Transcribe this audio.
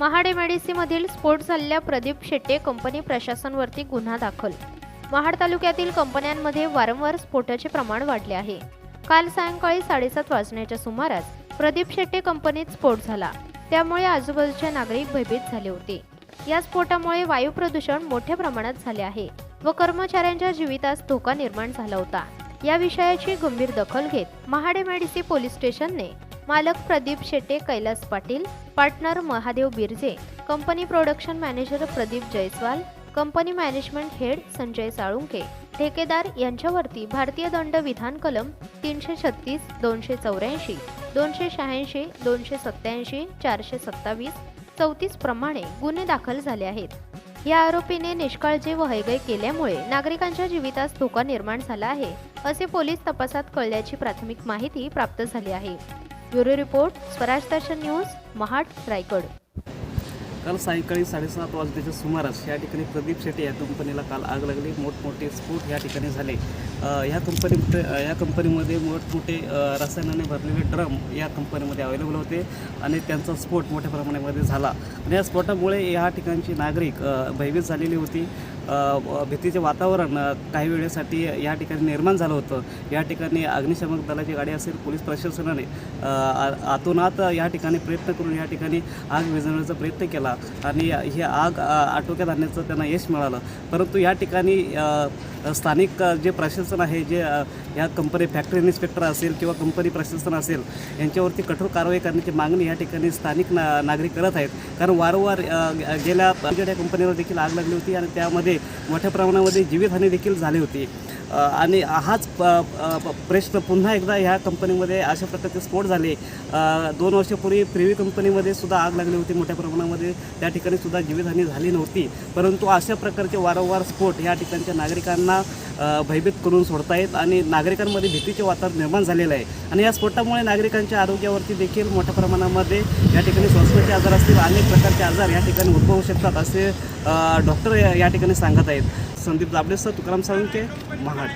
महाड एमआयडीसीमधील स्फोट झालेल्या प्रदीप शेट्टे कंपनी प्रशासनवरती गुन्हा दाखल. महाड तालुक्यातील कंपन्यांमध्ये वारंवार स्फोटाचे प्रमाण वाढले आहे. काल सायंकाळी साडेसात वाजण्याच्या सुमारास प्रदीप शेट्टे कंपनीत स्फोट झाला. त्यामुळे आजूबाजूचे नागरिक भयभीत झाले होते. या स्फोटामुळे वायू प्रदूषण मोठ्या प्रमाणात झाले आहे व कर्मचाऱ्यांच्या जीवितास धोका निर्माण झाला होता. या विषयाची गंभीर दखल घेत महाड एमआयडीसी पोलीस स्टेशनने मालक Pradeep Shette Kailas Patil partner Mahadev Birje company production manager Pradeep Jaiswal company management head Sanjay Salunke ठेकेदार यांच्यावरती भारतीय दंड विधान कलम तीनशे छत्तीस दोनशे चौऱ्याऐंशी दोनशे शहाऐंशी दोनशे सत्याऐंशी चारशे सत्तावीस चौतीस प्रमाणे गुन्हे दाखल झाले आहेत. या आरोपीने निष्काळजी व हयगय केल्यामुळे नागरिकांच्या जीवितास धोका निर्माण झाला आहे असे पोलीस तपासात कळल्याची प्राथमिक माहिती प्राप्त झाली आहे. Bureau report Swaraj Darshan news Mahad Raigad. काल सायंकाळी साडेसात वाजण्याच्या सुमारास या ठिकाणी प्रदीप शेट्टी या कंपनीला काल आग लागली. मोठमोठे स्फोट या ठिकाणी झाले. ह्या कंपनी या कंपनीमध्ये मोठमोठे रसायनाने भरलेले ड्रम या कंपनीमध्ये अवेलेबल होते आणि त्यांचा स्फोट मोठ्या प्रमाणामध्ये झाला. आणि या स्फोटामुळे या ठिकाणची नागरिक भयभीत झालेली होती. भीतीचे वातावरण काही वेळेसाठी या ठिकाणी निर्माण झालं होतं. या ठिकाणी अग्निशमक दलाची गाडी असेल पोलीस प्रशासनाने आ- आतोनात या ठिकाणी प्रयत्न करून या ठिकाणी आग विझवण्याचा प्रयत्न केला आणि ही आग आटोक्यात आणण्याचं त्यांना यश मिळालं. परंतु या ठिकाणी स्थानिक जे प्रशासन आहे जे या कंपनी फॅक्टरी इन्स्पेक्टर असेल किंवा कंपनी प्रशासन असेल यांच्यावरती कठोर कारवाई करण्याची मागणी या ठिकाणी स्थानिक ना नागरिक करत आहेत. कारण वारंवार गेल्या या कंपनीवर देखील आग लागली होती आणि त्यामध्ये मोठ्या प्रमाणामध्ये जीवितहानी देखील झाली होती. आणि हाच प- प्रश्न पुन्हा एकदा ह्या कंपनीमध्ये अशा प्रकारचे स्फोट झाले. दोन वर्षापूर्वी प्रिव्ही कंपनीमध्ये सुद्धा आग लागली होती. मोठ्या प्रमाणामध्ये त्या ठिकाणी सुद्धा जीवितहानी झाली नव्हती. परंतु अशा प्रकारचे वारंवार स्फोट या ठिकाणच्या नागरिकांना भयभीत करून सोडतायत आणि नागरिकांमध्ये भीतीचे वातावरण निर्माण झालेलं आहे. आणि या स्फोटामुळे नागरिकांच्या आरोग्यावरती देखील मोठ्या प्रमाणामध्ये या ठिकाणी श्वासाचे आजार असतील अनेक प्रकारचे आजार या ठिकाणी उद्भवू शकतात असे डॉक्टर या ठिकाणी सांगत आहेत. संदीप जाबडेसर तुकाराम साळुंके महाड.